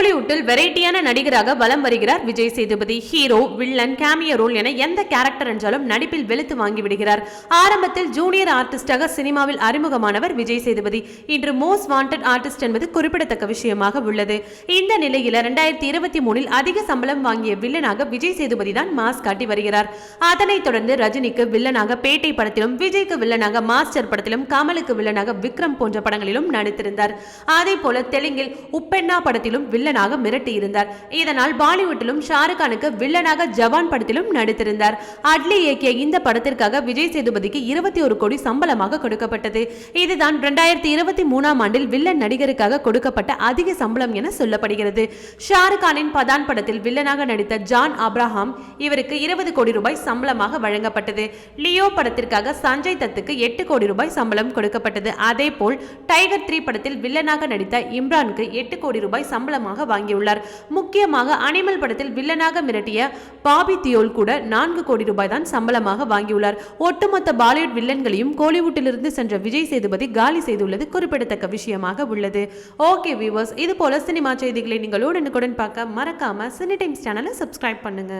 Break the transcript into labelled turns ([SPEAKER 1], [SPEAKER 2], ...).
[SPEAKER 1] கோலிவுட்டில் வெரைட்டியான நடிகராக வலம் வருகிறார் Vijay Sethupathi. Hero villain cameo role என எந்த கேரக்டர் என்றாலும் நடிப்பில் வெளுத்து வாங்கி விடுகிறார். ஆரம்பத்தில் ஜூனியர் ஆர்டிஸ்டாக சினிமாவில் அறிமுகமானவர் விஜய் சேதுபதி. இன்று மோஸ்ட் வாண்டட் ஆர்டிஸ்ட் என்பது குறிப்பிடத்தக்க விஷயமாக உள்ளது. இந்த நிலையில் இரண்டாயிரத்தி இருபத்தி மூணில் அதிக சம்பளம் வாங்கிய வில்லனாக விஜய் சேதுபதி தான் மாஸ் காட்டி வருகிறார். அதனைத் தொடர்ந்து ரஜினிக்கு வில்லனாக பேட்டை படத்திலும் விஜய்க்கு வில்லனாக மாஸ்டர் படத்திலும் கமலுக்கு வில்லனாக விக்ரம் போன்ற படங்களிலும் நடித்திருந்தார். அதே போல தெலுங்கில் உப்பெண்ணா படத்திலும் வில்லன் வில்லனாக மிரட்டியிருந்தார். இதனால் பாலிவுட்டிலும் ஷாருக் கானுக்கு வில்லனாக ஜவான் படத்திலும் நடித்திருந்தார். அட்லி இயக்கிய இந்த படத்திற்காக விஜய் சேதுபதிக்கு இருபத்தி ஒரு கோடி சம்பளமாக கொடுக்கப்பட்டது. இதுதான் இரண்டாயிரத்தி இருபத்தி மூணாம் ஆண்டில் வில்லன் நடிகருக்காக கொடுக்கப்பட்ட அதிக சம்பளம் என சொல்லப்படுகிறது. ஷாருக் கானின் பதான் படத்தில் வில்லனாக நடித்த ஜான் அப்ராஹாம் இவருக்கு இருபது கோடி ரூபாய் சம்பளமாக வழங்கப்பட்டது. லியோ படத்திற்காக சஞ்சய் தத்துக்கு எட்டு கோடி ரூபாய் சம்பளம் கொடுக்கப்பட்டது. அதே போல் டைகர் த்ரீ படத்தில் வில்லனாக நடித்த இம்ரானுக்கு எட்டு கோடி ரூபாய் சம்பளமாக வாங்கியுள்ளார். முக்கியமாக அனிமல் படத்தில் வில்லனாக மிரட்டிய பாபி தியோல் கூட நான்கு கோடி ரூபாய் தான் சம்பளமாக வாங்கியுள்ளார். ஒட்டுமொத்த பாலிவுட் வில்லன்களையும் கோலிவுட்டிலிருந்து சென்ற விஜய் சேதுபதி காலி செய்துள்ளது குறிப்பிடத்தக்க விஷயமாக உள்ளது. ஓகே வியூவர்ஸ் இது போல சினிமா செய்திகளை நீங்கள் உடனுக்குடன் பார்க்க மறக்காம சினி டைம்ஸ் சேனலை சப்ஸ்கிரைப் பண்ணுங்க.